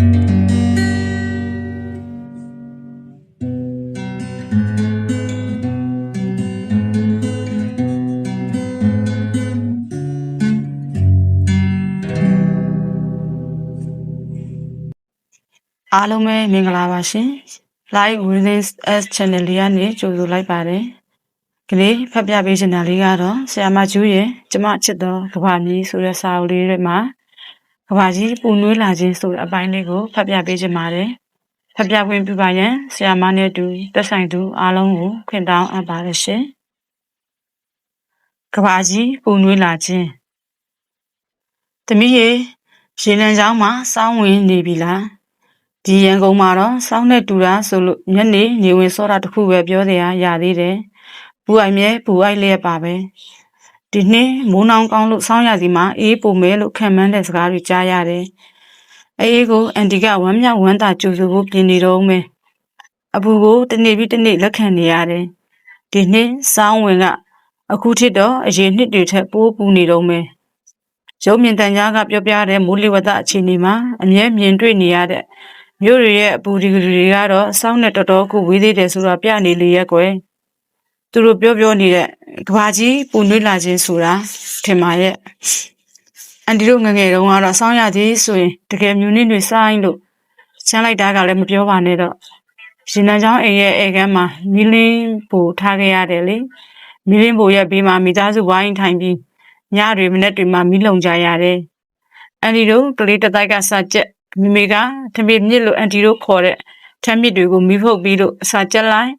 အားလုံးပဲမင်္ဂလာပါရှင် Live Within S Channel လေးကနေကြိုဆိုလိုက်ပါတယ်ဒီနေ့ဖတ်ပြပေးချင်တာလေးကတော့ဆရာမကျူးရဲ့ကျမချစ်တော်ကဘာကြီးဆိုတဲ့စာအုပ်လေးတွေမှာ ကဘာကြီးပူနွေးလာခြင်းဆိုတဲ့အပိုင်းလေးကိုဖတ်ပြပေးချင်ပါတယ်ဖတ်ပြခွင့်ပြုပါရန်ဆရာမနဲ့အတူတက်ဆိုင်သူအားလုံးကိုခွင့်တောင်းအပ်ပါတယ်ရှင်ကဘာကြီးပူနွေးလာခြင်းသမီးရေရေလံချောင်းမှာစောင်းဝင်နေပြီလားဒီရန်ကုန်မှာတော့စောင်းနဲ့တူတာဆိုလို့ညနေနေဝင်စောတာတစ်ခုပဲပြောတယ်ဟာရသေးတယ်ပူအိုင်မြဲပူအိုက်လျက်ပါပဲ ဒီနေ့မိုးနောင်ကောင်းလို့စောင်းရစီမှာအေးပူမဲလို့ခံမှန်းတဲ့စကားတွေကြားရတယ်အေးကိုအန်တီကဝမ်းမြောက်ဝမ်းသာကြိုဆိုဖို့ပြင်နေတော့မယ်အပူကိုတနေ့ပြီးတနေ့လက်ခံနေရတယ်ဒီနေ့စောင်းဝင်ကအခုထစ်တော့အရင်နှစ်တွေထက်ပိုးပူနေတော့မယ်ရုပ်မြင်တန်ကြားကပြောပြတဲ့မိုးလေဝသအခြေအနေမှာအမြဲမြင်တွေ့နေရတဲ့မြို့တွေရဲ့အပူဒီဂရီတွေကတော့အဆောင်နဲ့တော်တော်ကိုဝေးသေးတယ်ဆိုတာပြနေလေရက်ကွယ်သူတို့ပြောပြောနေတဲ့ ကဘာကြီးပူနွေးလာခြင်းဆိုတာထင်ပါရဲ့အန်ဒီတို့ငယ်ငယ်တုန်းကတော့စောင်းရသေးဆိုရင်တကယ်မြူနစ်တွေစိုင်းလို့ချမ်းလိုက်တာကလည်းမပြောပါနဲ့တော့ရှင်နန်းချောင်းအိမ်ရဲ့ဧကန်မှာမီလင်းပို့ထားခဲ့ရတယ်လေမီလင်းပို့ရဲ့ဘေးမှာမိသားစုဝိုင်းထိုင်ပြီးညတွေမနေ့တွေမှာမီးလုံကြရတယ်အန်ဒီတို့ကလေးတစ်တိုက်ကစကြက်မိမိကထမင်းမြစ်လို့အန်တီတို့ခေါ်တဲ့ထမ်းမြစ်တွေကိုမိဖုတ်ပြီးလို့အစာကျက်လိုက်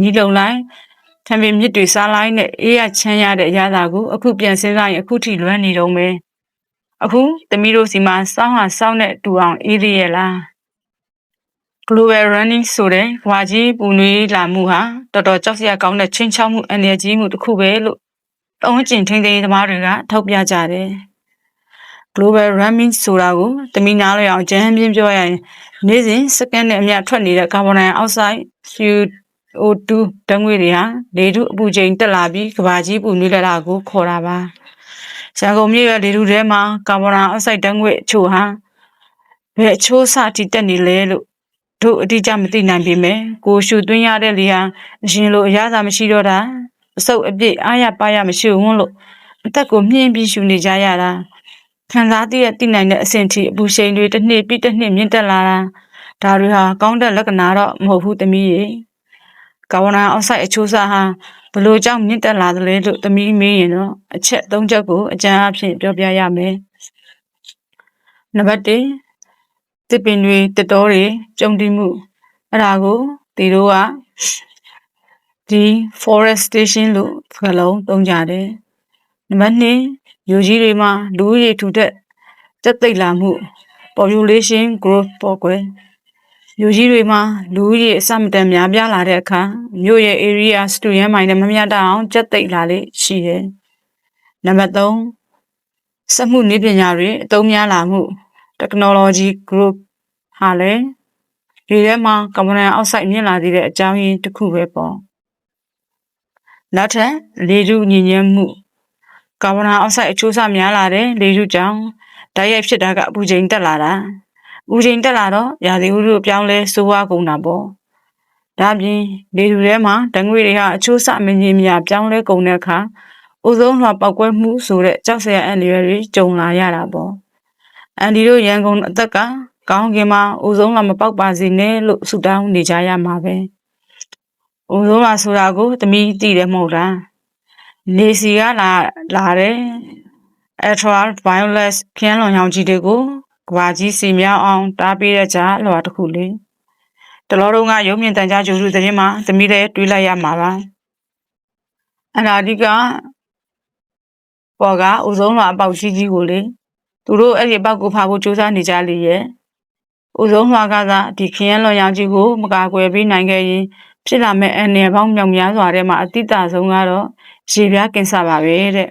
ညီလုံလိုက်ံပင်မြစ်တွေစားလိုက်နဲ့အေးရချမ်းရတဲ့အရာသာကိုအခုပြန်စင်းစားရင်အခုထိလွမ်းနေတော့မယ်အခုသမီးတို့စီမှာစောင်းဟာစောင်းနဲ့တူအောင်အေးသေးရဲ့လား Global Running ဆိုတဲ့ဝါကြီးပူနွေးလာမှုဟာတော်တော်ကြောက်စရာကောင်းတဲ့ချင်းချောက်မှုအန္တရာယ်ကြီးမှုတစ်ခုပဲလို့အုံးကျင်ထိန်းသိမ်းသမားတွေကထောက်ပြကြတယ် Global Running ဆိုတာကိုသမီးနားလည်အောင်ကြမ်းပြင်းပြောရရင်နေ့စဉ်စကန်နဲ့အမျှထွက်နေတဲ့ carbon dioxide O2 ဓာတ်ငွေ့တွေဟာလေထုအပူချိန်တက်လာပြီးကဘာကြီးပူနွေးလာတာကိုခေါ်တာပါ။ရန်ကုန်မြို့ရဲ့လေထုထဲမှာကာဗွန်ဒိုင်အောက်ဆိုက်ဓာတ်ငွေ့အချို့ဟာဘယ်အချိုးအဆအထိတက်နေလဲလို့တို့အတိအကျမသိနိုင်ပေမဲ့ကိုရှူသွင်းရတဲ့လေဟာအရင်လိုအရသာမရှိတော့တာအဆုပ်အပြည့်အားရပါရမရှိဘူးလို့အသက်ကိုမြင့်ပြီးရှူနေကြရတာခံစားသိရသိနိုင်တဲ့အဆင့်ထိအပူချိန်တွေတစ်နှစ်ပြီးတစ်နှစ်မြင့်တက်လာတာဒါတွေဟာကောင်းတဲ့လက္ခဏာတော့မဟုတ်ဘူးသမီးရေ။ ကာဗွန်ဒိုင်အောက်ဆိုက်အချိုးစားဟာဘလို့ကြောင့်မြင့်တက်လာသလဲလို့သမီးမေးရင်တော့အချက်၃ချက်ကိုအကြံအဖြစ်ပြောပြရမယ်နံပါတ်1တစ်ပင်တွေတတော်တွေကြုံတိမှုအဲ့ဒါကိုဒီတို့ကဒီ forestation လို့စကားလုံးသုံးကြတယ်နံပါတ်2ယူကြီးတွေမှာလူဦးရေထူထက်တက်သိပ်လာမှု population growth ပေါ့ကွယ် ယူကြီးတွေမှာလူဦးရေအစမတန်များပြားလာတဲ့အခါမြို့ရဲ့ area စတူရန်မိုင်နဲ့မမျှတအောင်တက်သိပ်လာလေရှိတယ်နံပါတ်3စက်မှုနည်းပညာတွေအသုံးများလာမှု technology group ဟာလည်းဒီထဲမှာကာဗွန်ဒိုင်အောက်ဆိုက်မြင့်လာသေးတဲ့အကြောင်းရင်းတစ်ခုပဲပေါ့နောက်ထပ်လေထုညဉ့်ညမ်းမှုကာဗွန်ဒိုင်အောက်ဆိုက်အချိုးအဆများလာတဲ့လေထုကြောင့်ဓာတ်ရိုက်ဖြစ်တာကအပူချိန်တက်လာတာ အပူချိန်တက်လာတော့ရာသီဥတုအပြောင်းလဲဆိုးဝါးကုန်တာပေါ့ဒါပြင်လေထုထဲမှာဓာတ်ငွေ့တွေဟာအချိုးအဆမငြိမ်မညာပြောင်းလဲကုန်တဲ့အခါအိုဇုံးလွှာပောက်ကွဲမှုဆိုတဲ့ကြောက်စရာအန္တရာယ်တွေကြုံလာရတာပေါ့အန်ဒီတို့ရန်ကုန်အသက်ကကောင်းကင်မှာအိုဇုံးလာမပေါက်ပါစေနဲ့လို့ဆုတောင်းနေကြရမှာပဲအိုဇုံးလာဆိုတာကိုသမီးသိတယ်မဟုတ်လားနေစီကလာလာတဲ့ ultra violet ခင်းလွန်ရောင်ကြီးတွေကို ကဘာကြီးစီမြောင်းအောင်တားပေးတဲ့ကြားလွှာတစ်ခုလေတလောတုံးကရုံမြင့်တန်ကြားကျူစုသတင်းမှာသမီးလည်းတွေးလိုက်ရမှာပါအနာဒီကပေါ်ကအိုဇုံးလွှာအပေါက်ကြီးကြီးကိုလေသူတို့အဲ့ဒီအပေါက်ကိုဖာဖို့စူးစမ်းနေကြလေရဲ့အိုဇုံးလွှာကသာဒီခင်းလွန်ရောင်ကြီးကိုမကာကွယ်ပြီးနိုင်ခဲ့ရင်ဖြစ်လာမဲ့အန္တရာယ်ပေါင်းမြောက်များစွာထဲမှာအတိအကျဆုံးကတော့ရေပြားကင်ဆာပါပဲတဲ့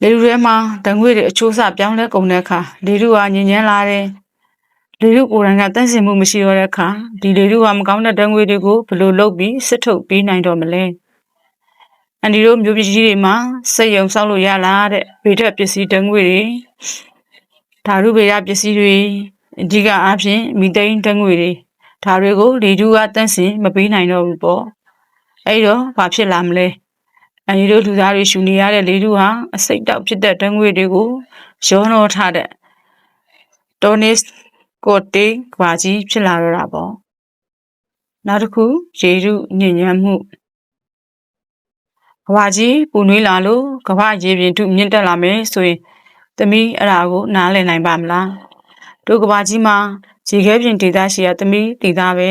လေလူထဲမှာဓာတ်ငွေ့တွေအချိုးအဆပြောင်းလဲကုန်တဲ့အခါလေလူဟာညဉ့်ညမ်းလာတယ်လေလူကိုယ်တိုင်ကတန့်စင်မှုမရှိတော့တဲ့အခါဒီလေလူဟာမကောင်းတဲ့ဓာတ်ငွေ့တွေကိုဘယ်လိုလုပ်ပြီးစစ်ထုတ်ပေးနိုင်တော့မလဲအန်ဒီတို့မျိုးပကြီးတွေမှာစက်ယုံဆောက်လို့ရလားတဲ့ဘေးထက်ပစ္စည်းဓာတ်ငွေ့တွေဓာတုဗေဒပစ္စည်းတွေအဓိကအားဖြင့်မိသိန်းတက်ငွေတွေဒါတွေကိုလေတူကတန့်စင်မပေးနိုင်တော့ဘူးပေါ့အဲ့တော့ဘာဖြစ်လာမလဲ အဲဒီတို့လူသားတွေရှူနေရတဲ့လေတူဟာအစိတ်တောက်ဖြစ်တဲ့တက်ငွေတွေကိုရောနှောထားတဲ့တိုနစ်ကိုတေကဘာကြီးဖြစ်လာတော့တာပေါ့နောက်တစ်ခုရေရုညဉ့်ညမ်းမှုကဘာကြီးပူနွေးလာလို့ကဘာရေပြင်ထုမြင့်တက်လာမယ်ဆိုရင်သမီးအဲ့ဒါကိုနားလည်နိုင်ပါမလားတို့ကဘာကြီးမှာရေခဲပြင်ဒေသရှိရသမီးဒေသပဲ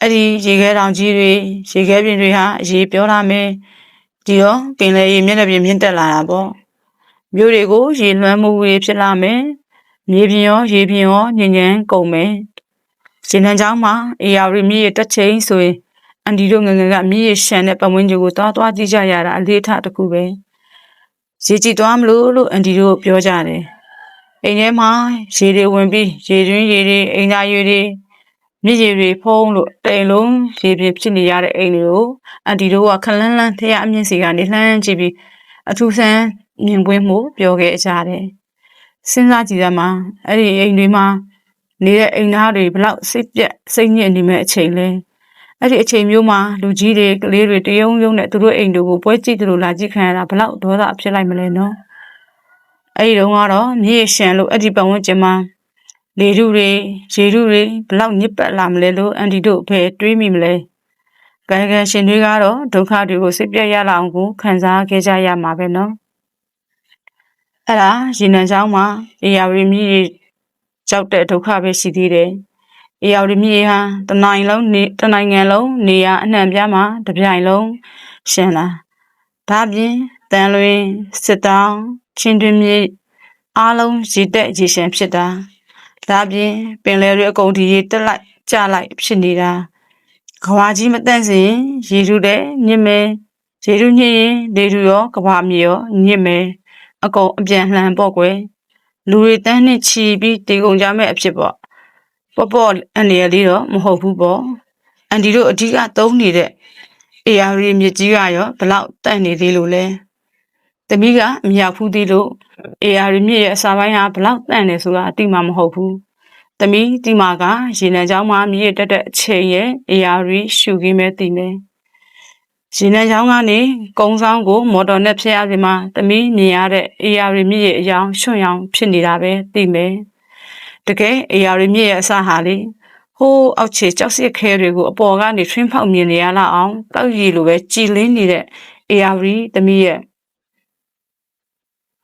အဲ့ဒီရေခဲတောင်ကြီးတွေရေခဲပြင်တွေဟာအရေးပြောလာမယ် ဒီတော့ပင်လေရေမျက်နှာပြင်မြင့်တက်လာတာပေါ့မြို့တွေကိုရေလွှမ်းမှုတွေဖြစ်လာမယ်မြေပြင်ရောရေပြင်ရောညဉ့်ညမ်းကုန်မယ်ရှင်နန်းကျောင်းမှာအေယာရီမြစ်ရဲ့တက်ချိန်ဆိုရင်အန်ဒီတို့ငယ်ငယ်ကမြစ်ရဲ့ရှမ်းတဲ့ပတ်ဝန်းကျင်ကိုသွားသွားကြည့်ကြရတာအလေးထားတစ်ခုပဲရေကြည့်သွားမလို့လို့အန်ဒီတို့ပြောကြတယ်အိမ်ထဲမှာရေတွေဝင်ပြီးရေတွင်းရေတွေအိမ်သားရေတွေ မြစ်ရေတွေဖုံးလို့တိမ်လုံးရေပြဖြစ်နေရတဲ့အိမ်တွေကိုအန်တီတို့ကခလန်းလန်းထရအမြင့်စီကနေလှမ်းကြည့်ပြီးအထူးဆန်းမြင်ကွင်းမှုပြောခဲ့ကြတယ်စဉ်းစားကြည့်ရမှာအဲ့ဒီအိမ်တွေမှာနေတဲ့အိမ်သားတွေဘလောက်စိတ်ပြက်စိတ်ညစ်နေမဲ့အချိန်လဲအဲ့ဒီအချိန်မျိုးမှာလူကြီးတွေကလေးတွေတယုံယုံနဲ့သူတို့အိမ်တွေကိုပွဲကြည့်သလိုလာကြည့်ခံရတာဘလောက်ဒေါသဖြစ်လိုက်မလဲနော်အဲ့ဒီတော့ကတော့မြေရှန်လို့အဲ့ဒီပတ်ဝန်းကျင်မှာ လေထုတွေရေထုတွေဘလောက်ညစ်ပတ်လာမလဲလို့အန်တီတို့ဘယ်တွေးမိမလဲကံကံရှင်တွေကတော့ဒုက္ခတွေကိုစိတ်ပြတ်ရလာအောင်ကိုခံစားခဲ့ကြရမှာပဲနော်အဲ့ဒါရေနံချောင်းမှာအေယာဝရီမြည်ကြောက်တဲ့ဒုက္ခပဲရှိသေးတယ်အေယာဝရီမြည်ဟာတနိုင်လုံးနေတနိုင်ငံလုံးနေရအနှံ့ပြားမှာတပြိုင်လုံးရှင်လာဒါပြင်တန်လွင်စစ်တောင်းချင်းတွင်မြေအားလုံးရည်တက်ရည်ရှင်ဖြစ်တာ ဒါပြင်ပင်လယ်တွေအကုန်ဒီရေတက်လိုက်ကျလိုက်ဖြစ်နေတာကဘာကြီးမတန့်စင်ရေထုတဲ့ညစ်မဲရေထုညစ်ရင်လေထုရောကဘာမြေရောညစ်မဲအကုန်အပြန်လှန်ပေါ့ကွယ်လူတွေတန်းနဲ့ချီပြီးတေကုန်ကြမဲ့အဖြစ်ပေါ့ပေါ့ပေါ့အန်ရလေးတော့မဟုတ်ဘူးပေါ့အန်ဒီတို့အဓိကသုံးနေတဲ့ AR မြစ်ကြီးကရောဘလောက်တန့်နေသေးလို့လဲ တမီးကအမြောက်ဖူးသေးလို့ AR မြစ်ရဲ့အစာပိုင်းဟာဘလောက်တန့်နေဆိုတာအတိမမဟုတ်ဘူးတမီးဒီမှာကရေနံချောင်းမှာမြစ်တက်တဲ့အချိန်ရဲ့ AR ရှူခင်းမဲ့တည်မယ်ရေနံချောင်းကနေကုန်းဆောင်ကို မော်တော်နဲ့ဖျက်ရစီမှာတမီးမြင်ရတဲ့ AR မြစ်ရဲ့အယောင်ရွှွန့်ရောင်ဖြစ်နေတာပဲသိမယ်တကယ် AR မြစ်ရဲ့အစဟာလေဟိုးအောက်ခြေကြောက်စစ်ခဲတွေကိုအပေါ်ကနေထွင်းဖောက်မြင်နေရလောက်အောင်တောက်ရည်လိုပဲကြည်လင်းနေတဲ့ AR တမီးရဲ့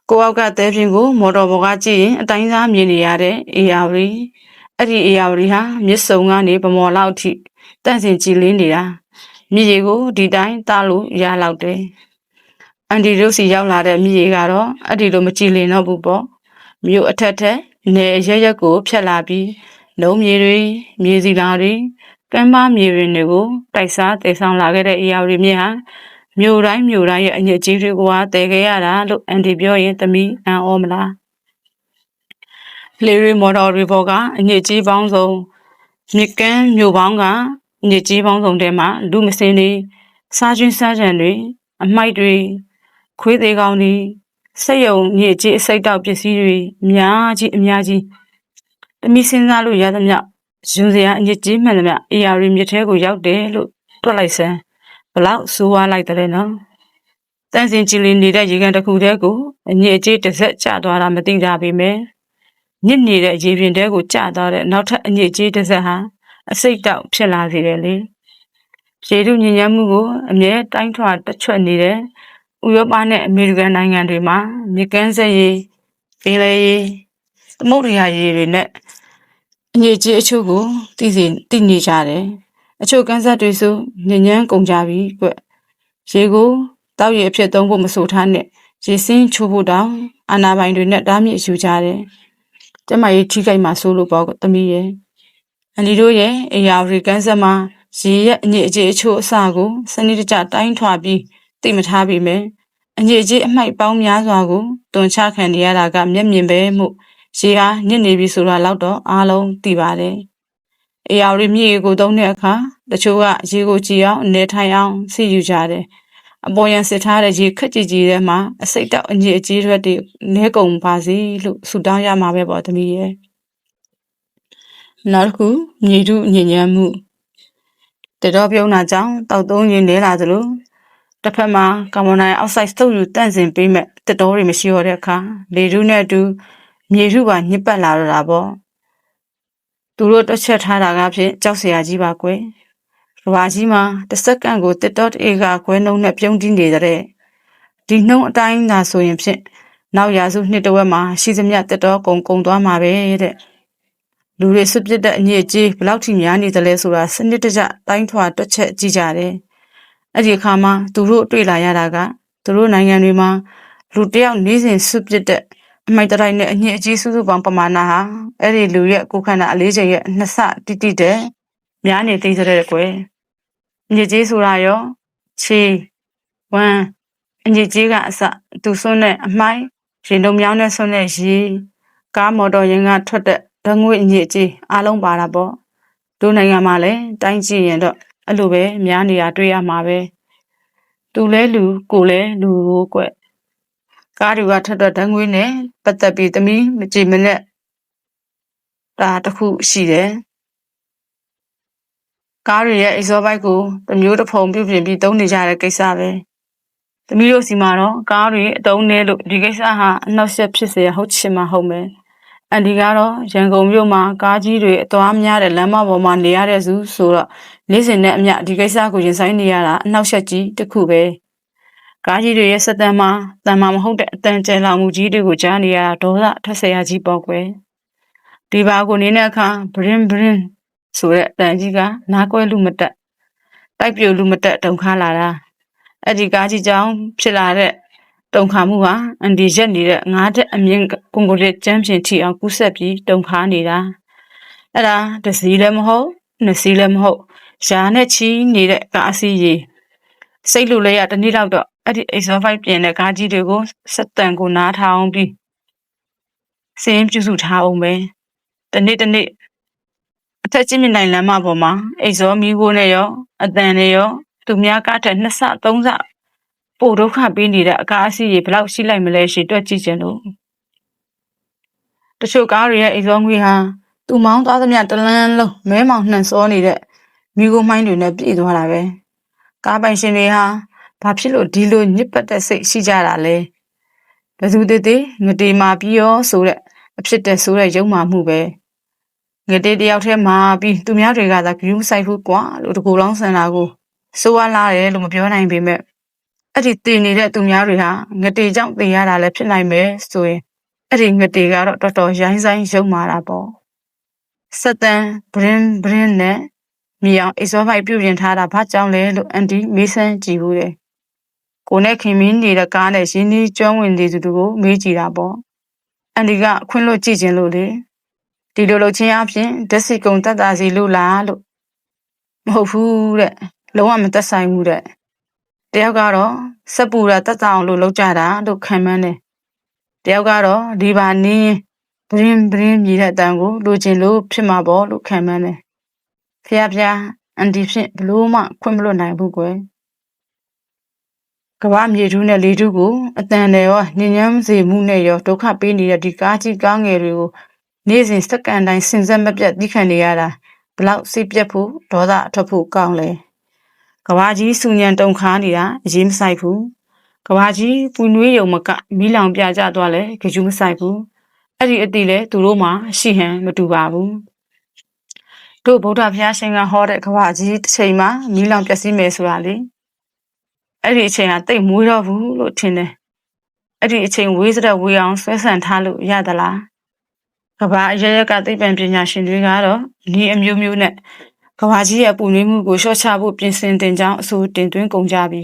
ကိုအောက်ကတဲပြင်းကိုမော်တော်ပေါ်ကကြည့်ရင်အတိုင်းစားမြင်နေရတဲ့ AR အဲ့ဒီ AR ဟာမြစ်စုံကနေဗမော်လောက်ထိတန့်စင်ကြည်လင်းနေတာမြစ်ရေကိုဒီတိုင်းတားလို့ရလောက်တယ်အန်ဒီတို့စီရောက်လာတဲ့မြစ်ရေကတော့အဲ့ဒီလိုမကြည်လင်တော့ဘူးပေါ့မြို့အထက်ထက်နေရရက်ကိုဖြတ်လာပြီးလုံးမြေတွေမြေစီလာတွေကမ်းပါမြေတွေတွေကိုတိုက်စားတည်ဆောင်လာခဲ့တဲ့ AR မြစ်ဟာ မြို့တိုင်းမြို့တိုင်းရဲ့အညစ်အကြေးတွေကိုဟာတည်ခဲ့ရတာလို့အန်တီပြောရင်သမီးအံ့ဩမလားလေရီမော်တော်တွေပေါ်ကအညစ်အကြေးပေါင်းစုံမြစ်ကမ်းမြို့ပေါင်းကအညစ်အကြေးပေါင်းစုံထဲမှာလူမစင်းတွေစားကျွင်းစားကြံတွေအမိုက်တွေခွေးသေးကောင်းတွေစက်ယုံညစ်အကြေးအစိတ်တောက်ပစ္စည်းတွေအများကြီးအများကြီးသမီးစဉ်းစားလို့ရသမျှဇွန်စရာအညစ်အကြေးမှန်သမျှ AR မြစ်ထဲကိုရောက်တယ်လို့တွက်လိုက်စမ်း ဘလောက်ဆိုးဝါးလိုက်တယ်နော်တန့်စင်ကြည်လင်နေတဲ့ရေကန်တစ်ခုတည်းကိုအညစ်အကြေးတစ်ဆက်ကျသွားတာမသိကြပေမဲ့ညစ်နေတဲ့ရေပြင်တဲကိုကျသွားတဲ့နောက်ထပ်အညစ်အကြေးတစ်ဆက်ဟာအစိတ်တောက်ဖြစ်လာစေတယ်လေရေထုညဉ့်ညမ်းမှုကိုအမြဲတိုင်းထွာတချွတ်နေတဲ့ဥရောပနဲ့အမေရိကန်နိုင်ငံတွေမှာမြေကမ်းဆက်ရေပင်လယ်ရေသမုဒ္ဒရာရေတွေနဲ့အညစ်အကြေးအချို့ကိုသိစေသိနေကြတယ် အချို့ကန်းဆက်တွေဆိုညဉ့်ညမ်းကုန်ကြပြီကွရေကိုတောက်ရည်အဖြစ်သုံးဖို့မဆိုထားနဲ့ရေစင်းချိုးဖို့တောင်အာနာပိုင်တွေနဲ့တားမြစ်ယူကြတယ်ကျမကြီးထိခိုက်မှာဆိုလို့ပေါ့သမီးရဲ့အန်ဒီတို့ရဲ့အရာရီကန်ဆက်မှာရေရဲ့အညစ်အကြေးအချို့အစကိုစနစ်တကျတိုင်းထွာပြီးသိမထားပြီမယ်အညစ်အကြေးအမိုက်ပေါင်းများစွာကိုတွန်ချခံနေရတာကမျက်မြင်ပဲမှုရေဟာညစ်နေပြီဆိုတာတော့အားလုံးသိပါတယ် အေယာရီမြေကိုသုံးတဲ့အခါတချို့ကရေကိုကြည်အောင်နေထိုင်အောင်စီယူကြတယ်အပေါ်ရန်စစ်ထားတဲ့ရေခက်ကြည်ကြည်ထဲမှာအစိတ်တောက်အညစ်အကြေးတွေနဲကုန်ပါစေလို့ဆုတောင်းရမှာပဲပေါ့သမီးရဲ့နောက်တစ်ခုမြေထုညဉ့်ညမ်းမှုတတော်ပြုံးတာကြောင့်တောက်သုံးရင်လဲလာသလိုတစ်ဖက်မှာကာဗွန်ဒိုင်အောက်ဆိုက်စုပ်ယူတန့်စင်ပေးမဲ့တတော်တွေမရှိတော့တဲ့အခါလေထုနဲ့အတူမြေထုပါညစ်ပတ်လာတော့တာပေါ့ သူတို့တွက်ချက်ထားတာကဖြင့်ကြောက်စရာကြီးပါကွယ်ကဘာကြီးမှာတစ်စက္ကန့်ကိုတစ်တော့အေကခွဲနှုံးနဲ့ပြုံးတင်းနေတဲ့ဒီနှုံးအတိုင်းသာဆိုရင်ဖြင့်နောက်ရာစုနှစ်တဝက်မှာရှိသမျှတစ်တော့ကုံကုံသွားမှာပဲတဲ့လူတွေစွပစ်တဲ့အညစ်အကြေးဘယ်လောက်ထိများနေသလဲဆိုတာစနစ်တကျတိုင်းထွာတွက်ချက်ကြည့်ကြတယ်အဲ့ဒီအခါမှာသူတို့တွေ့လာရတာကသူတို့နိုင်ငံတွေမှာလူတစ်ယောက်နေစဉ်စွပစ်တဲ့ အမိုက်တိုင်းနဲ့အညစ်အကြေးစုစုပေါင်းပမာဏဟာအဲ့ဒီလူရဲ့ကိုယ်ခန္ဓာအလေးချိန်ရဲ့နှစ်ဆတိတိတဲ့များနေသေးတဲ့ကွယ်အညစ်အကြေးဆိုတာရောခြေဝမ်းအညစ်အကြေးကအစသူဆွန်းတဲ့အမိုက်ရင်တုံမြောင်းနဲ့ဆွန်းတဲ့ရေကားမော်တော်ယာဉ်ကထွက်တဲ့ဓာတ်ငွေ့အညစ်အကြေးအားလုံးပါတာပေါ့တို့နိုင်ငံမှာလည်းတိုင်းကြည့်ရင်တော့အဲ့လိုပဲများနေတာတွေ့ရမှာပဲသူလဲလူကိုလဲလူကိုကွ ကားတွေကထက်ထွက်ဒဏ်ငွေနဲ့ပတ်သက်ပြီးသမီးမကြည်မနဲ့ဒါတစ်ခုရှိတယ်ကားတွေရဲ့ exhaust bike ကိုတမျိုးတစ်ဖုံပြုပြင်ပြီးသုံးနေကြတဲ့ကိစ္စပဲသမီးတို့စီမှာတော့ကားတွေအတုံးနဲ့လို့ဒီကိစ္စဟာအနောက်ရှက်ဖြစ်စေဟုတ်ချင်မှဟုတ်မယ်အန်ဒီကတော့ရန်ကုန်မြို့မှာကားကြီးတွေအသွားများတဲ့လမ်းမပေါ်မှာနေရတဲ့စုဆိုတော့နေ့စဉ်နဲ့အမျှဒီကိစ္စကိုရင်ဆိုင်နေရတာအနောက်ရှက်ကြီးတစ်ခုပဲ ကားကြီးတွေရဲ့စက်တမ်းမှာတန်မာမဟုတ်တဲ့အတန်ကျဲလောင်မှုကြီးတွေကိုကြားနေရတာဒေါသထက်ဆရာကြီးပေါ့ကွယ်။ဒီဘာကိုနေတဲ့အခါဘရင်ဘရင်ဆိုတဲ့အတန်ကြီးကနားကွဲလူမတက်တိုက်ပြိုလူမတက်တုန်ခါလာတာအဲ့ဒီကားကြီးကြောင့်ဖြစ်လာတဲ့တုန်ခါမှုဟာအန်ဒီရက်နေတဲ့ငါးတက်အမြင့်ကွန်ကရစ်ကျမ်းပြင်ထီအောင်ကူးဆက်ပြီးတုန်ခါနေတာအဲ့ဒါတစည်းလည်းမဟုတ်နှစ်စီးလည်းမဟုတ်ရှားနဲ့ချီနေတဲ့ကားအစီးကြီးစိတ်လူလေးရတနေ့တော့တော့ အဲ့ဒီ X5 ပြင်တဲ့ကားကြီးတွေကိုစက်တန်ကိုနားထောင်ပြီးစင်းပြုစုထားအောင်ပဲတနေ့တနေ့အထက်ကြီးမြင့်နိုင်လမ်းမပေါ်မှာအိတ်ဇောမီးခိုးနဲ့ရောအတန်နဲ့ရောသူများကားထက်နှစ်ဆသုံးဆပိုဒုက္ခပေးနေတဲ့အကားအစီးတွေဘယ်လောက်ရှိလိုက်မလဲရှေ့တွက်ကြည့်ခြင်းလို့တချို့ကားတွေရဲ့အိတ်ဇောငွေဟာသူမောင်းသွားသမျှတလန်းလုံးမဲမောင်နှံစောနေတဲ့မိခိုးမိုင်းတွေနဲ့ပြည့်သွားတာပဲကားပိုင်ရှင်တွေဟာ ဘာဖြစ်လို့ဒီလိုညစ်ပတ်တဲ့စိတ်ရှိကြတာလဲဘယ်သူတည်းတည်းငတေမာပြီးရောဆိုတဲ့အဖြစ်တဲ့ဆိုတဲ့ယုံမှမှုပဲငတေတယောက်တည်းမှာပြီးသူများတွေကသာဂယူးမဆိုင်ဘူးကွာလို့တကူလောင်းဆန်တာကိုစိုးဝါလာတယ်လို့မပြောနိုင်ပေမဲ့အဲ့ဒီတည်နေတဲ့သူများတွေဟာငတေကြောင့်တည်ရတာလည်းဖြစ်နိုင်မယ်ဆိုရင်အဲ့ဒီငတေကတော့တော်တော်ရိုင်းဆိုင်ရုံမာတာပေါ့စက်တန်ဘရင်ဘရင်နဲ့မြေအောင်အိစောဖိုက်ပြုပြင်ထားတာဘာကြောင့်လဲလို့အန်တီမေးဆန်းကြည့်ဘူးတယ် ကိုနဲ့ခင်မင်းနေတဲ့ကားနဲ့ရင်းနှီးကျွမ်းဝင်နေသူတို့ကိုမေးကြည့်တာပေါ့အန်တီကခွင့်လွှတ်ကြည့်ခြင်းလို့လေဒီလိုလုပ်ခြင်းအပြင်ဓာတ်စီကုံတက်တာစီလို့လားလို့မဟုတ်ဘူးတဲ့လုံးဝမသက်ဆိုင်ဘူးတဲ့တယောက်ကတော့စက်ပူတာတက်တာအောင်လို့လုပ်ကြတာလို့ခံမှန်းတယ်တယောက်ကတော့ဒီပါနင်းဘရင်ဘရင်မြည်တဲ့အတန်ကိုလိုချင်လို့ဖြစ်မှာပေါ့လို့ခံမှန်းတယ်ဖះဖះအန်တီဖြင့်ဘလို့မှခွင့်မလွတ်နိုင်ဘူးကွယ် ကဘာမြေထူးနဲ့လေထူးကိုအတန်နဲ့ရောညဉ့်ညမ်းစေမှုနဲ့ရောဒုက္ခပေးနေတဲ့ဒီကားကြီးကားငယ်တွေကိုနေ့စဉ်စက္ကန့်တိုင်းစင်ဆက်မပြတ်သိခံနေရတာဘလောက်စိတ်ပြတ်ဖို့ဒေါသအထွက်ဖို့ကောင်းလဲကဘာကြီးစူညံတုံခါနေတာအရေးမဆိုင်ဘူးကဘာကြီးပူနွေးယုံမကမီးလောင်ပြကြသွားလဲကြူးမဆိုင်ဘူးအဲ့ဒီအတိလဲသူတို့မှရှိဟန်မတူပါဘူးတို့ဗုဒ္ဓဘုရားရှင်ကဟောတဲ့ကဘာကြီးတစ်ချိန်မှာမီးလောင်ပျက်စီးမယ်ဆိုတာလေ အဲ့ဒီအချိန်ဟာတိတ်မွေးတော့ဘူးလို့ထင်တယ်အဲ့ဒီအချိန်ဝေးစတဲ့ဝေးအောင်ဆွဲဆန့်ထားလို့ရသလားကဘာအရရက်ကသိပ္ပံပညာရှင်တွေကတော့ဒီအမျိုးမျိုးနဲ့ကဘာကြီးရဲ့ပူနွေးမှုကိုလျှော့ချဖို့ပြင်ဆင်တင်ကြောင်းအဆိုတင်သွင်းကုန်ကြပြီ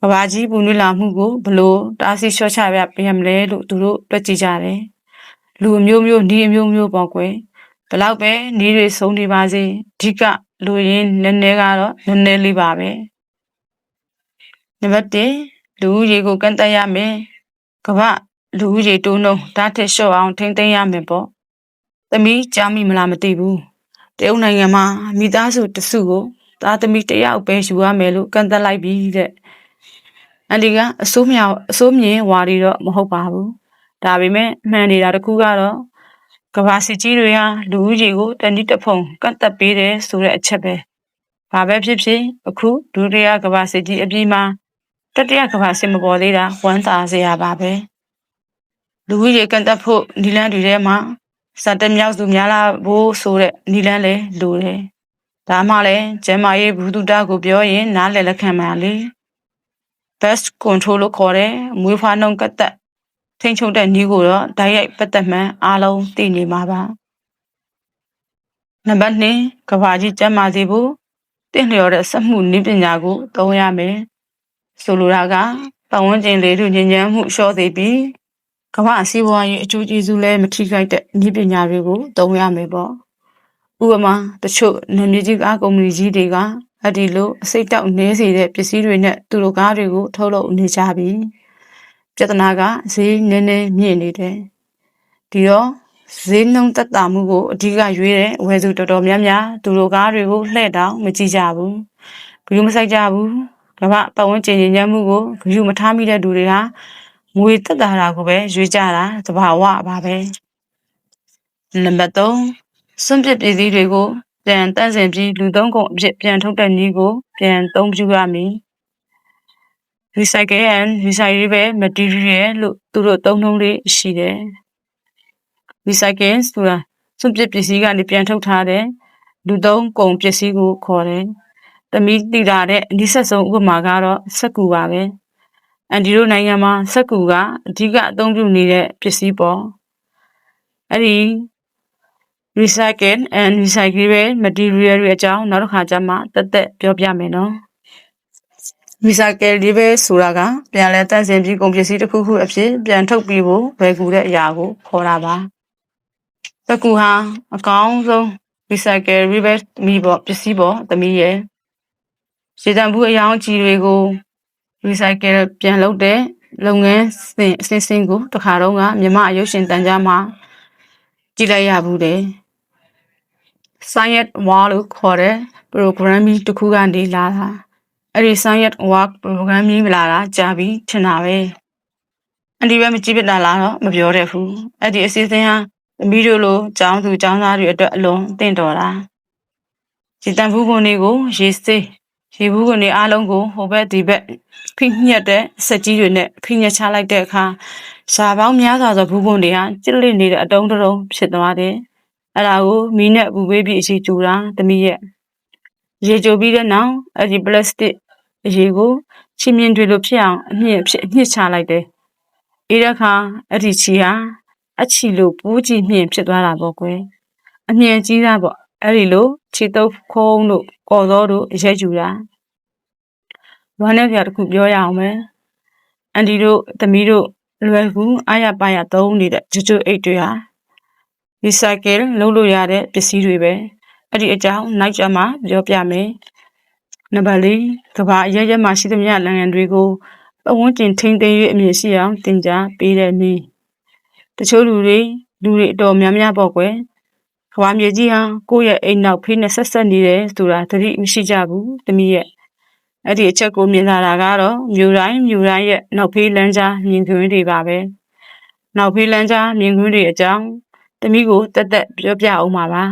ကဘာကြီးပူနွေးလာမှုကိုဘလို့တားဆီးလျှော့ချရပြမလဲလို့သူတို့တွက်ကြည့်ကြတယ်လူအမျိုးမျိုးဒီအမျိုးမျိုးပေါ့ကွယ်ဘလောက်ပဲနေတွေဆုံးနေပါစေအဓိကလူရင်းနည်းနည်းကတော့နည်းနည်းလေးပါပဲ နံပါတ်1လူရေကိုကန့်တက်ရမယ်ကမ္ဘာလူဦးရေတိုးနှုန်းဓာတ်ထက်လျှော့အောင်ထိမ့်သိမ်းရမယ်ပေါ့။သမီးကြားမိမလားမသိဘူး။တရုတ်နိုင်ငံမှာမိသားစုတစုကိုသားသမီးတယောက်ပဲယူရမယ်လို့ကန့်သက်လိုက်ပြီတဲ့။အန်ဒီကအစိုးမြောက်အစိုးမြင်ဝါရီတော့မဟုတ်ပါဘူး။ဒါပေမဲ့မှန်နေတာတခုကတော့ကဘာစစ်ကြီးတွေဟာလူဦးရေကိုတနည်းတစ်ဖုံကတ်တက်ပေးတယ်ဆိုတဲ့အချက်ပဲဘာပဲဖြစ်ဖြစ်အခုဒုတိယကဘာစစ်ကြီးအပြီးမှာ တတိယကဘာစစ်မပေါ်သေးတာဝမ်းသာစရာပါပဲလူဦးရေကန့်တက်ဖို့နီလန်းတွေထဲမှာစတမြောက်စုများလာဖို့ဆိုတဲ့နီလန်းလည်းလိုတယ်ဒါမှလည်းကျမရေးဘူးတုတကိုပြောရင်နားလည်လက်ခံပါလေ best control လို့ခေါ်တယ်မွေးဖွားနှုန်းကတ်တက်ထိန်ချုပ်တဲ့နည်းကိုတော့ဓာတ်ရိုက်ပတ်သက်မှန်အားလုံးသိနေမှာပါနံပါတ်2ကဘာကြီးကျမ်းမာစေဖို့တင့်လျော်တဲ့စက်မှုနည်းပညာကိုသုံးရမယ် ဆိုလိုတာကပတ်ဝန်းကျင်လေးတို့ညဉ့်ညမ်းမှုလျှော့စေပြီးကမ္ဘာစီးပွားရေးအကျိုးကျေးဇူးလည်းမထိခိုက်တဲ့နည်းပညာတွေကိုသုံးရမယ်ပေါ့ဥပမာတချို့နာမည်ကြီးကားကုမ္ပဏီကြီးတွေကအဲ့ဒီလိုအစိတ်တောက်နေစေတဲ့ပစ္စည်းတွေနဲ့သူတို့ကားတွေကိုထုတ်လုပ်နေကြပြီပြဿနာကဈေးနည်းနည်းမြင့်နေတယ်ဒီတော့ဈေးနှုန်းသက်သာမှုကိုအဓိကရွေးတဲ့ဝယ်သူတော်တော်များများသူတို့ကားတွေကိုလှည့်တောင်မကြည့်ကြဘူးဂရုမစိုက်ကြဘူး ကမ္ဘာပတ်ဝန်းကျင်ညဉ့်ညမ်းမှုကိုဂရုမထားမိတဲ့သူတွေဟာငွေသက်သာတာကိုပဲရွေးကြတာသဘာဝပါပဲနံပါတ်3စွန့်ပစ်ပစ္စည်းတွေကိုပြန်တန့်စင်ပြီးလူသုံးကုန်အဖြစ်ပြန်ထုတ်တဲ့နည်းကိုပြန်သုံးပြုရမည် recycle and recyclable material လို့သူတို့သုံးနှုန်းလေးရှိတယ် recycle ဆိုတာစွန့်ပစ်ပစ္စည်းကနေပြန်ထုတ်ထားတဲ့လူသုံးကုန်ပစ္စည်းကိုခေါ်တယ်။ တမီတည်တာတဲ့အနည်းဆက်ဆုံးဥပမာကတော့စက်ကူပါပဲ။အန်ဒီတို့နိုင်ငံမှာစက်ကူကအဓိကအသုံးပြုနေတဲ့ပစ္စည်းပေါ့။အဲ့ဒီ recycle and recyclable material တွေအကြောင်းနောက်တစ်ခါကျမှတက်တက်ပြောပြမယ်နော်။ recyclable ဆိုတာကပြန်လည်တန့်စင်ပြီးကုန်ပစ္စည်းတစ်ခုခုအဖြစ်ပြန်ထုတ်ပြီးဖို့ဝယ်ကူတဲ့အရာကိုခေါ်တာပါ။စက်ကူဟာအကောင်းဆုံး recyclable မီပေါ့ပစ္စည်းပေါ့သမီးရဲ့ ရေတံဘူးအယောင်ကြီးတွေကို recycle ပြန်လုပ်တဲ့လုပ်ငန်းစဉ်အစဉ်စဉ်ကိုတခါတော့ကမြမအယုတ်ရှင်တန်ကြားမှာကြည့်လိုက်ရဘူးတယ် science wall လို့ခေါ်တဲ့ programming တစ်ခုကနေလာတာအဲ့ဒီ science work programming လာတာကြာပြီထင်တာပဲအန်ဒီပဲမကြည့်ပြတာလားတော့မပြောတဲ့ဘူးအဲ့ဒီအစီအစဉ်ဟာသမီးတို့လိုចောင်းသူចောင်းသားတွေအတွက်အလွန်တင့်တော်တာဒီတန်ဖူးကုန်တွေကိုရေစေး ရေဘူးကုန်တွေအားလုံးကိုဟိုဘက်ဒီဘက်ဖိညက်တဲ့စက်ကြီးတွေနဲ့ဖိညက်ချလိုက်တဲ့အခါရှားပေါင်းများစွာသောဘူးကုန်တွေဟာကျစ်လစ်နေတဲ့အတုံးတုံးဖြစ်သွားတယ်အဲ့ဒါကိုမီးနဲ့ပူပေးပြီးအရှိကျူတာတမီးရဲ့ရေကြိုပြီးတဲ့နောက်အဲ့ဒီပလတ်စတစ်အရေကိုချီမြင်တွေလိုဖြစ်အောင်အမြင့်ဖြစ်အမြင့်ချလိုက်တယ်အေးတဲ့အခါအဲ့ဒီချီဟာအချီလိုပူးကြည့်မြင့်ဖြစ်သွားတာပေါ့ကွယ်အမြင့်ကြီးတာပေါ့ အဲ့ဒီလိုခြေတုပ်ခုံးတို့ကော်သောတို့ရဲကျူတာလွမ်းတဲ့ပြတစ်ခုပြောရအောင်မယ်အန်ဒီတို့သမီးတို့လွယ်ကူအားရပါရသုံးနေတဲ့ဂျွဂျွအိတ်တွေဟာ recycle လုပ်လို့ရတဲ့ပစ္စည်းတွေပဲအဲ့ဒီအကြောင်းနောက်ကျမှပြောပြမယ်နံပါတ်၄ကဘာအရရမှာရှိသမျှနိုင်ငံတွေကိုပဝန်းကျင်ထိန်းသိမ်းရေးအမြင်ရှိအောင်တင် जा ပေးတဲ့နည်းတချို့လူတွေလူတွေအတော်များများပေါ့ကွယ် ကဘာမြေကြီးဟာကိုယ့်ရဲ့အိမ်နောက်ဖေးနဲ့ဆက်ဆက်နေတယ်ဆိုတာသတိမရှိကြဘူးတမီးရဲ့အဲ့ဒီအချက်ကိုမြင်လာတာကတော့မြို့တိုင်းမြို့တိုင်းရဲ့နောက်ဖေးလမ်းကြားမြင်ကွင်းတွေပါပဲနောက်ဖေးလမ်းကြားမြင်ကွင်းတွေအကြောင်းတမီးကိုတက်တက်ပြောပြအောင်ပါပါ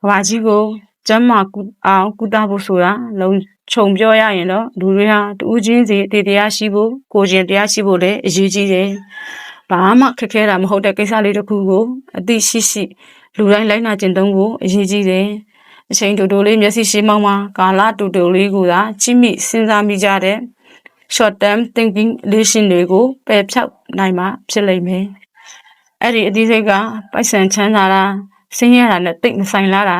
ကဘာကြီးကိုကျမ်းမာကူအောင်ကုသဖို့ဆိုတာလုံးခြုံပြောရရင်တော့လူတွေဟာတူးချင်းစီအတေတရားရှိဖို့ကိုကျင်တရားရှိဖို့လည်းအရေးကြီးတယ် ဘာမှခက်ခဲတာမဟုတ်တဲ့ကိစ္စလေးတစ်ခုကိုအသိရှိရှိလူတိုင်းလိုက်နာကျင့်သုံးဖို့အရေးကြီးတယ်အချိန်တူတူလေးမျက်စိရှိမောင်းမှာကာလတူတူလေးကိုသာချိမိစဉ်းစားမိကြတဲ့ short term thinking လေးရှင်တွေကိုပယ်ဖြောက်နိုင်မှာဖြစ်လိမ့်မယ်အဲ့ဒီအသေးစိတ်ကပိုက်ဆံချမ်းသာတာဆင်းရဲတာနဲ့တိတ်မဆိုင်လာတာ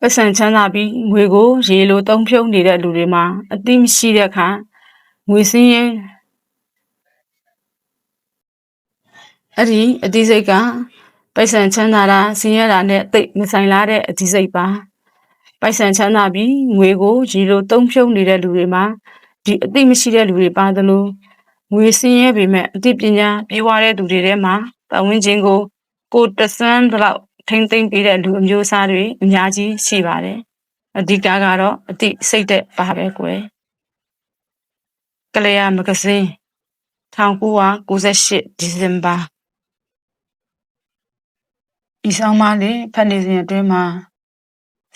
ပတ်စံချမ်းသာပြီးငွေကိုရေလိုသုံးဖြုံးနေတဲ့လူတွေမှာအသိမရှိတဲ့အခါငွေစင်းရဲ အဲ့ဒီအသိစိတ်ကပိုက်ဆံချမ်းသာတာဆင်းရဲတာနဲ့တိတ်မဆိုင်လာတဲ့အသိစိတ်ပါပိုက်ဆံချမ်းသာပြီးငွေကိုရေလိုသုံးဖြုံးနေတဲ့လူတွေမှာဒီအသိမရှိတဲ့လူတွေပါသလိုငွေစင်းရဲပေမဲ့အသိပညာပြေဝတဲ့သူတွေထဲမှာပတ်ဝန်းကျင်ကို ကိုတဆန်းဘလောက်ထိမ့်သိမ့်ပေးတဲ့လူအမျိုးအစားတွေအများကြီးရှိပါတယ်အဓိကကတော့အတိစိတ်သက်ပါပဲကွယ်ကလျာမဂဇင်း1998ဒီဇင်ဘာ ဤဆောင်မလေးဖတ်နေစဉ်အတွင်းမှာ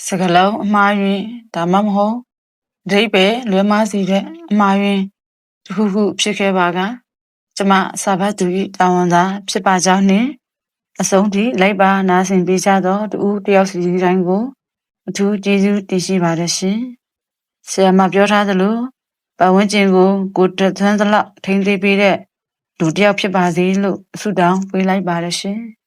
စကလုံးအမှားယွင်းဒါမှမဟုတ်အဓိပ္ပာယ်လွဲမှားစေတဲ့အမှားယွင်းတစ်ခုခုဖြစ်ခဲ့ပါကကျမစာဖတ်သူ၏တာဝန်သာဖြစ်ပါကြောင်းနှင့်အဆုံးထိလိုက်ပါနားဆင်ပေးကြသောတူတယောက်စီတိုင်းကိုအထူးကျေးဇူးတင်ရှိပါတယ်ရှင်။ဆရာမပြောထားသလိုပတ်ဝန်းကျင်ကိုကိုယ်တသွမ်းသလောက်ထိန်းသိမ်းပေးတဲ့လူတစ်ယောက်ဖြစ်ပါစေလို့ဆုတောင်းပေးလိုက်ပါတယ်ရှင်။